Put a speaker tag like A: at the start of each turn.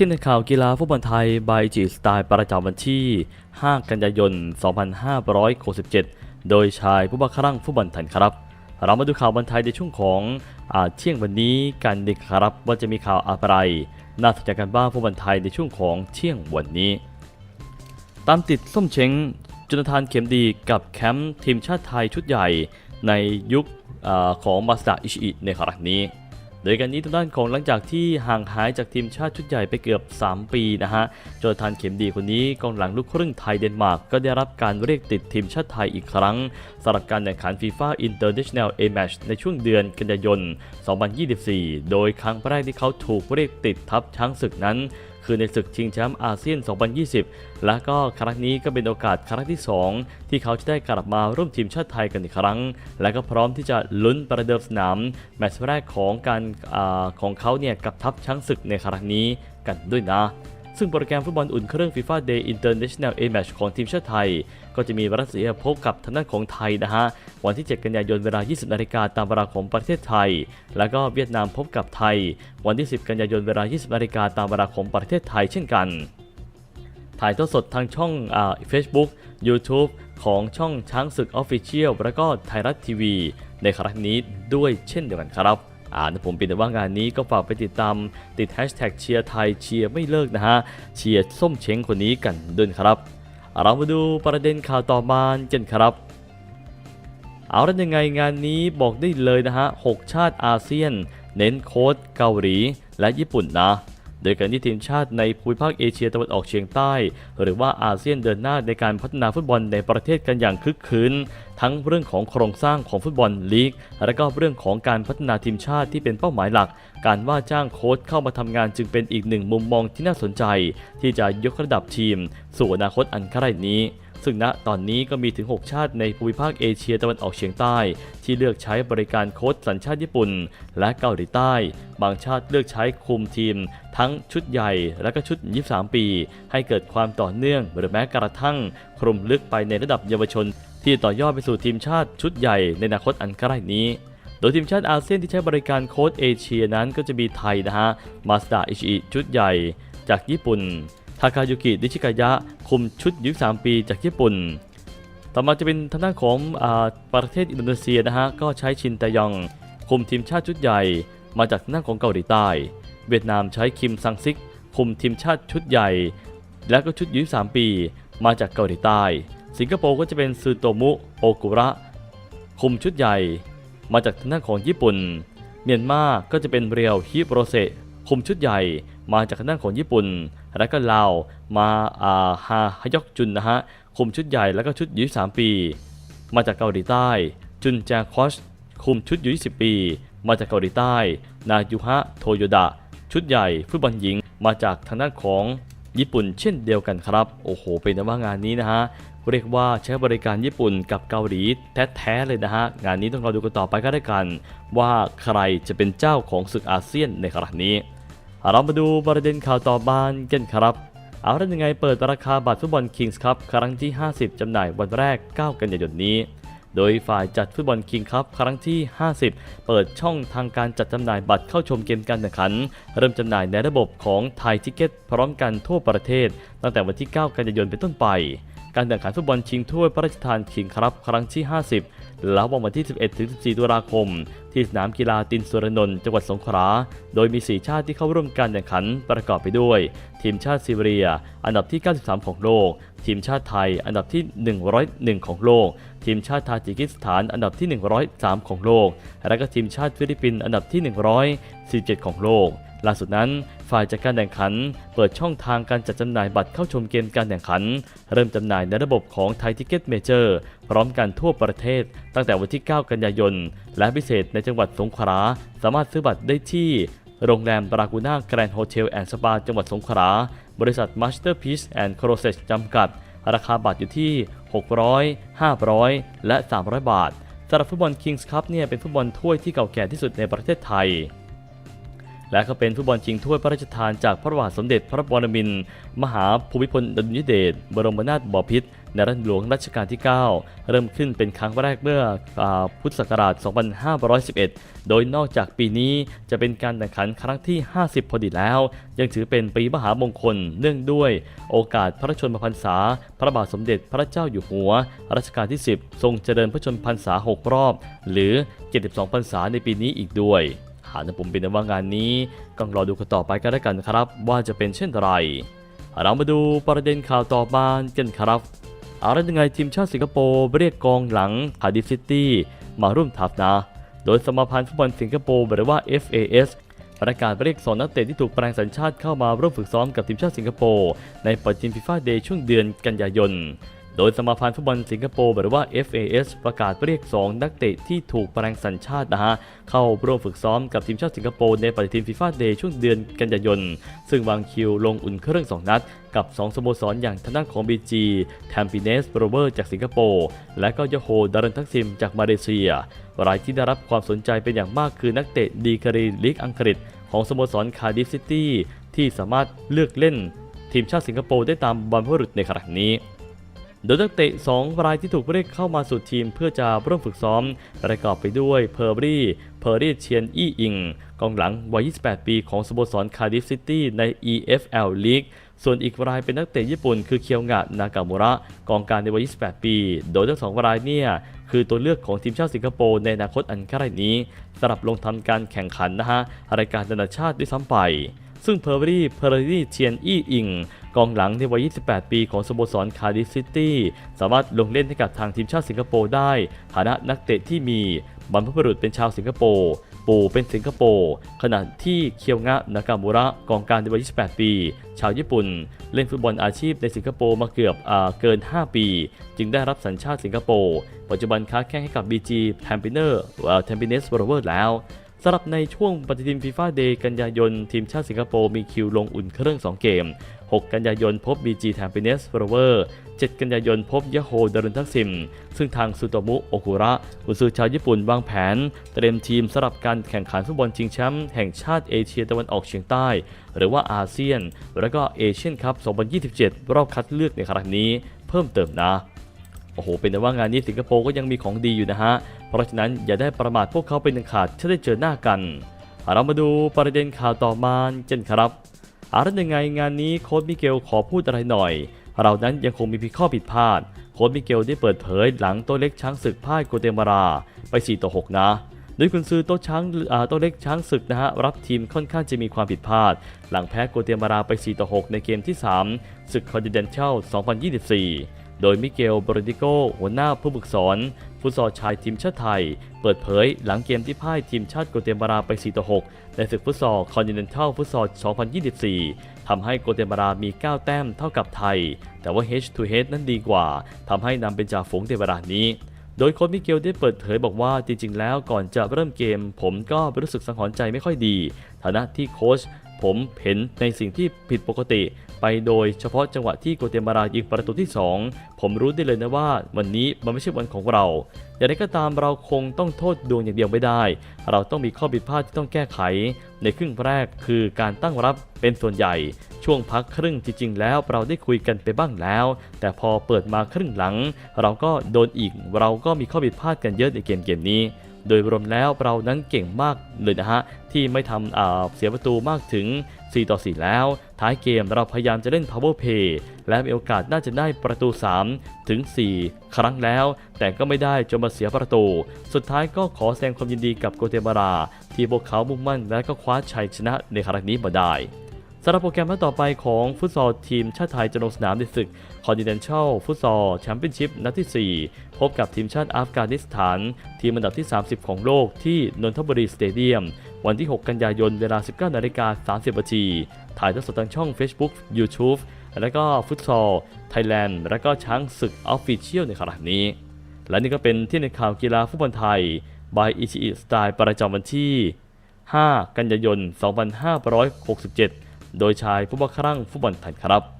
A: ที่ในข่าวกีฬาฟุตบอลไทยบายจีสไตล์ประจำวันที่ 5 กันยายน 2567 โดยชายผู้บังคับฟุตบอลไทยครับ เรามาดูข่าวบอลไทยในช่วงของอาเที่ยงวันนี้กันดีครับว่าจะมีข่าวอะไร น่าสนใจกันบ้างฟุตบอลไทยในช่วงของเที่ยงวันนี้ ตามติดส้มเช้งจุนทานเข็มดีกับแคมป์ทีมชาติไทยชุดใหญ่ในยุคอของมาสดาอิชิในครั้งนี้ ดยการนี้ทางด้านของหลังจากที่ห่างหายจากทีมชาติชุดใหญ่ไปเกือบ 3 ปีนะฮะโจทานเข็มดีคนนี้กองหลังลูกครึ่งไทยเดนมาร์กก็ได้รับการเรียกติดทีมชาติไทยอีกครั้งสำหรับการแข่งขัน FIFA International A Match ในช่วงเดือนกันยายน 2024 โดยครั้งแรกที่เขาถูกเรียกติดทัพช้างศึกนั้น คือในศึกชิงแชมป์อาเซียน 2020 และก็ครั้งนี้ก็เป็นโอกาสครั้งที่ 2 ที่เขาจะได้กลับมาร่วมทีมชาติไทยกันอีกครั้ง และก็พร้อมที่จะลุ้นประเดิมสนามแมตช์แรกของการอของเขาเนี่ยกับทัพช้างศึกในครั้งนี้กันด้วยนะ ซึ่งโปรแกรมฟุตบอลอุ่นเครื่อง FIFA Day International A Match ของทีมชาติไทย ก็จะมีรัสเซียพบกับทางด้านของไทยนะฮะ วันที่ 7 กันยายนเวลา 20 นาฬิกาตามเวลาของประเทศไทย แล้วก็เวียดนามพบกับไทย วันที่ 10 กันยายนเวลา 20 นาฬิกาตามเวลาของประเทศไทยเช่นกัน ถ่ายทอดสดทางช่องอ่า Facebook YouTube ของช่องช้างศึก Official แล้วก็ไทยรัฐทีวี ในครั้งนี้ด้วยเช่นเดียวกันครับ อ่าผมเป็นแต่ว่างานนี้ก็ฝากไปติดตามติดแฮชแท็กเชียร์ไทยเชียร์ไม่เลิกนะฮะ เชียร์ส้มเช้งคนนี้กันด้วยครับ เรามาดูประเด็นข่าวต่อมากันครับ เอาแล้วยังไงงานนี้บอกได้เลยนะฮะ 6 ชาติอาเซียน เน้นโค้ดเกาหลีและญี่ปุ่นนะ โดยการที่ทีมชาติในภูมิภาคเอเชียตะวันออกเฉียงใต้ หรือว่าอาเซียนเดินหน้าในการพัฒนาฟุตบอลในประเทศกันอย่างคึกคืนทั้งเรื่องของโครงสร้างของฟุตบอลลีก และก็เรื่องของการพัฒนาทีมชาติที่เป็นเป้าหมายหลัก การว่าจ้างโค้ชเข้ามาทำงานจึงเป็นอีกหนึ่งมุมมองที่น่าสนใจ ที่จะยกระดับทีม สู่อนาคตอันใกล้นี้ ซึ่งณตอนนี้ก็มีถึง 6 ชาติในภูมิภาคเอเชียตะวันออกเฉียงใต้ ที่เลือกใช้บริการโค้ชสัญชาติญี่ปุ่น และเกาหลีใต้ บางชาติเลือกใช้คุมทีม ทั้งชุดใหญ่และก็ชุด 23 ปี ให้เกิดความต่อเนื่องหรือแม้กระทั่งคลุมลึกไปในระดับเยาวชน ที่ต่อยอดไปสู่ทีมชาติชุดใหญ่ในอนาคตอันใกล้นี้โดยทีมชาติอาเซียนที่ใช้บริการโค้ชเอเชียนั้นก็จะมีไทยนะฮะ มาสดาอิชิชุดใหญ่ จากญี่ปุ่น ทาคายุกิดิชิกายะ คุมชุดยุ3ปีจากญี่ปุ่น ต่อมาจะเป็นทางด้านของอประเทศอินโดนีเซียนะฮะ ก็ใช้ชินแตยอง คุมทีมชาติชุดใหญ่ มาจากทางด้านของเกาหลีใต้ เวียดนามใช้คิมซังซิก คุมทีมชาติชุดใหญ่ และก็ชุดยุ3ปี มาจากเกาหลีใต้ สิงคโปร์ก็จะเป็นซูโตมุโอกุระ คุมชุดใหญ่ มาจากทางด้านของญี่ปุ่น เมียนมาก็จะเป็นเรียวฮิโรเซคุมชุดใหญ่ มาจากทางด้านของญี่ปุ่น และก็ลาวมาอาฮาฮยอกจุนนะฮะคุมชุดใหญ่แล้วก็ชุดยู3ปี มาจากเกาหลีใต้ จุนจาคอชคุมชุดยู20 ปี มาจากเกาหลีใต้ นายุฮะโทโยดะ ชุดใหญ่ฟุตบอลหญิงมาจากทางด้านของญี่ปุ่นเช่นเดียวกันครับ โอ้โห เป็นแต่ว่างานนี้นะฮะ เรียกว่าใช้บริการญี่ปุ่นกับเกาหลีแท้ๆเลยนะฮะ งานนี้ต้องรอดูกันต่อไปก็ได้กัน ว่าใครจะเป็นเจ้าของศึกอาเซียนในครั้งนี้ เรามาดูประเด็นข่าวต่อบ้านกันครับ เอาละยังไงเปิดราคาบัตรฟุตบอลคิงส์ครับครั้งที่ 50 จำหน่ายวันแรก 9 กันยายนนี้ โดยฝ่ายจัดฟุตบอลคิงส์ครับครั้งที่ 50 เปิดช่องทางการจัดจำหน่ายบัตรเข้าชมเกมการแข่งขัน เริ่มจำหน่ายในระบบของไทยทิเก็ตพร้อมกันทั่วประเทศ ตั้งแต่วันที่ 9 กันยายนเป็นต้นไป การแข่งขันฟุตบอลชิงถ้วยพระราชทานคิงครับครั้งที่ 50 แล้ววันที่ 11 ถึง 14 ตุลาคม ที่สนามกีฬาตินสุรนนท์จังหวัดสงขลา โดยมี 4 ชาติที่เข้าร่วมการแข่งขันประกอบไปด้วย ทีมชาติซีเรีย อันดับที่ 93 ของโลก ทีมชาติไทย อันดับที่ 101 ของโลก ทีมชาติทาจิกิสถาน อันดับที่ 103 ของโลก และก็ทีมชาติฟิลิปปินส์ อันดับที่ 147 ของโลก ล่าสุดนั้น ฝ่ายจัดการแข่งขัน เปิดช่องทางการจัดจำหน่ายบัตรเข้าชมเกมการแข่งขัน เริ่มจำหน่ายในระบบของไทยทิกเก็ตเมเจอร์พร้อมกันทั่วประเทศ ตั้งแต่วันที่ 9 กันยายน และพิเศษในจังหวัดสงขลาสามารถซื้อบัตรได้ที่โรงแรมบรากูน่าแกรนด์โฮเทลแอนด์สปาจังหวัดสงขลา บริษัท Masterpiece and Cruises จำกัด ราคาบัตรอยู่ที่ 600 500 และ 300 บาทสำหรับฟุตบอล Kings Cup เนี่ยเป็นฟุตบอลถ้วยที่เก่าแก่ที่สุดในประเทศไทย และก็เป็นฟุตบอลชิงถ้วยพระราชทานจากพระบาทสมเด็จพระปรมินทรมหาภูมิพลอดุลยเดชบรมนาถบพิตรในรัชหลวงรัชกาลที่ 9 เริ่มขึ้นเป็นครั้งแรกเมื่ออพุทธศักราช 2511 โดยนอกจากปีนี้จะเป็นการแข่งขันครั้งที่ 50 พอดีแล้ว ยังถือเป็นปีมหามงคลเนื่องด้วย โอกาสพระชนมพรรษา พระบาทสมเด็จพระเจ้าอยู่หัว รัชกาลที่ 10 ทรงเจริญพระชนมพรรษา 6 รอบ หรือ 72 พรรษาในปีนี้อีกด้วย หากจะผมเป็นว่างานนี้ก็รอดูกันต่อไปกันแล้วกันครับ ว่าจะเป็นเช่นไร เรามาดูประเด็นข่าวต่อมากันครับอะไรยังไงทีมชาติสิงคโปร์เรียกกองหลังคาร์ดิฟซิตี้มาร่วมทัพนะ โดยสมาพันธ์ฟุตบอลสิงคโปร์หรือว่า FAS ประกาศเรียกสองนักเตะที่ถูกแปลงสัญชาติเข้ามาร่วมฝึกซ้อมกับทีมชาติสิงคโปร์ในปฏิทินฟีฟ่าเดย์ช่วงเดือนกันยายน โดยสมาพันธ์ฟุตบอลสิงคโปร์หรือว่า FAS ประกาศเรียก 2 นักเตะที่ถูกแปลงสัญชาตินะฮะเข้าร่วมฝึกซ้อมกับทีมชาติสิงคโปร์ในปฏิทินฟีฟ่าเดย์ช่วงเดือนกันยายน ซึ่งวางคิวลงอุ่นเครื่อง 2 นัด กับ 2 สโมสรอย่างทางด้านของ BG แทมปิเนสโรเวอร์จากสิงคโปร์และก็ยโฮดารันทักซิมจากมาเลเซีย รายที่ได้รับความสนใจเป็นอย่างมากคือนักเตะดีกรีลีกอังกฤษ ของสโมสรคาร์ดิฟซิตี้ที่สามารถเลือกเล่น ทีมชาติสิงคโปร์ได้ตามบอลพบุรุษในขณะนี้ โดยนักเตะ 2 รายที่ถูกเรียกเข้ามาสู่ทีมเพื่อจะร่วมฝึกซ้อม ประกอบไปด้วยเพอร์รี่ เพอร์รี่เชียนอี้อิง กองหลังวัย 28 ปีของสโมสรคาร์ดิฟซิตี้ใน EFL League ส่วนอีกรายเป็นนักเตะญี่ปุ่นคือเคียวงะนากามุระ กองกลางในวัย 28 ปี โดยทั้งสองรายเนี่ยคือตัวเลือกของทีมชาติสิงคโปร์ในอนาคตอันใกล้นี้สำหรับลงทำการแข่งขันนะฮะรายการนานาชาติด้วยซ้ำไปซึ่งเพอร์รี่เพอร์รี่เชียนอี้อิง กองหลังในวัย 28 ปีของสโมสรคาร์ดิฟซิตี้สามารถลงเล่นให้กับทางทีมชาติสิงคโปร์ได้ฐานะนักเตะที่มีบรรพบุรุษเป็นชาวสิงคโปร์ปู่เป็นสิงคโปร์ขณะที่เคียวงะนากามูระกองกางในวัย 28 ปี ชาวญี่ปุ่น เล่นฟุตบอลอาชีพในสิงคโปร์มาเกือบอเกิน 5 ปี จึงได้รับสัญชาติสิงคโปร์ปัจจุบันค้าแข่งให้กับ BG t a m p i n e r t a m p i n e s r o v e r แล้วสำหรับในช่วงปฏิทินฟีฟ่าเดย์กันยายน ทีมชาติสิงคโปร์มีคิวลงอุ่นเครื่อง 2 เกม 6 กันยายนพบ BG t a m p i n e s r o v e r 7 กันยายนพบยะโฮดารุนทักซิม ซึ่งทางซูโตมุโอคุระกุนซือชาวญี่ปุ่นวางแผน เตรียมทีมสำหรับการแข่งขันฟุตบอลชิงแชมป์แห่งชาติเอเชียตะวันออกเฉียงใต้ หรือว่าอาเซียน และก็เอเชียนคัพ 2027 รอบคัดเลือกในครั้งนี้เพิ่มเติมนะโอ้โห เป็นแต่ว่างานนี้สิงคโปร์ก็ยังมีของดีอยู่นะฮะ เพราะฉะนั้นอย่าได้ประมาทพวกเขาเป็นอันขาดถ้าได้เจอหน้ากัน เรามาดูประเด็นข่าวต่อมาเช่นครับ อารัยังไงงานนี้โค้ดมิเกลขอพูดอะไรหน่อย เรานั้นยังคงมีพิข้อผิดพลาด โค้ดมิเกลได้เปิดเผยหลังโตัวเล็กช้างศึกพ่ายโกเตมาราไป 4 ต่อ 6 นะโดยคุณซื้อโต๊ะช้างโต๊ะเล็กช้างศึกนะฮะรับทีมค่อนข้างจะมีความผิดพลาด หลังแพ้โกเตมาราไป 4 ต่อ 6 ในเกมที่ 3 ศึกคอนดิเนนเชล2024 โดยมิเกลบรดิโกหัวหน้าผู้ฝึกสอนฟุตซอลชายทีมชาติไทย เปิดเผยหลังเกมที่พ่ายทีมชาติโกเตมาราไป 4 ต่อ 6 ในศึกฟุตซอลคอนดิเนนทัลฟุตซอล 2024 ทำให้โกเตมารามี 9 แต้มเท่ากับไทย แต่ว่า H to H นั้นดีกว่า ทำให้นำเป็นจ่าฝูงในเวลานี้โดยโค้ชมิเกลได้เปิดเผยบอกว่าจริงๆ แล้วก่อนจะเริ่มเกม ผมก็รู้สึกสังหรณ์ใจไม่ค่อยดี ฐานะที่โค้ช ผมเห็นในสิ่งที่ผิดปกติ ไปโดยเฉพาะจังหวะที่โกเตมารายิงประตูที่ 2 ผมรู้ได้เลยนะว่าวันนี้มันไม่ใช่วันของเรา อย่างไรก็ตามเราคงต้องโทษดวงอย่างเดียวไม่ได้ เราต้องมีข้อผิดพลาดที่ต้องแก้ไข ในครึ่งแรกคือการตั้งรับเป็นส่วนใหญ่ ช่วงพักครึ่งจริงๆ แล้วเราได้คุยกันไปบ้างแล้ว แต่พอเปิดมาครึ่งหลัง เราก็โดนอีกเราก็มีข้อผิดพลาดกันเยอะในเกมเกมนี้ โดยรวมแล้วเรานั้นเก่งมากเลยนะฮะ ที่ไม่ทำเสียประตูมากถึง 4 ต่อ 4 แล้ว ท้ายเกมเราพยายามจะเล่น power play และมีโอกาสน่าจะได้ประตู 3 ถึง 4 ครั้งแล้ว แต่ก็ไม่ได้จนมาเสียประตู สุดท้ายก็ขอแสดงความยินดีกับโกเตมารา ที่พวกเขามุ่งมั่นและก็คว้าชัยชนะในครั้งนี้มาได้ สำหรับโปรแกรมนัดต่อไปของฟุตซอลทีมชาติไทยจะลงสนามในศึกคอนดิเนนชัลฟุตซอลแชมเปี้ยนชิพนัดที่ 4 พบกับทีมชาติอัฟกานิสถาน ทีมอันดับที่ 30 ของโลกที่นนทบุรีสเตเดียม วันที่ 6 กันยายนเวลา 19นาฬิกา30นาทีถ่ายทอดสดทางช่อง Facebook YouTube และก็ฟุตซอลไทยแลนด์และก็ช้างศึกออฟฟิเชียลในขณะนี้ และนี่ก็เป็นที่ในข่าวกีฬาฟุตบอลไทย by i c h i Style ประจำวันที่ 5 กันยายน 2567 โดยชายผู้บังครั่งฟุตบอลไทยครับ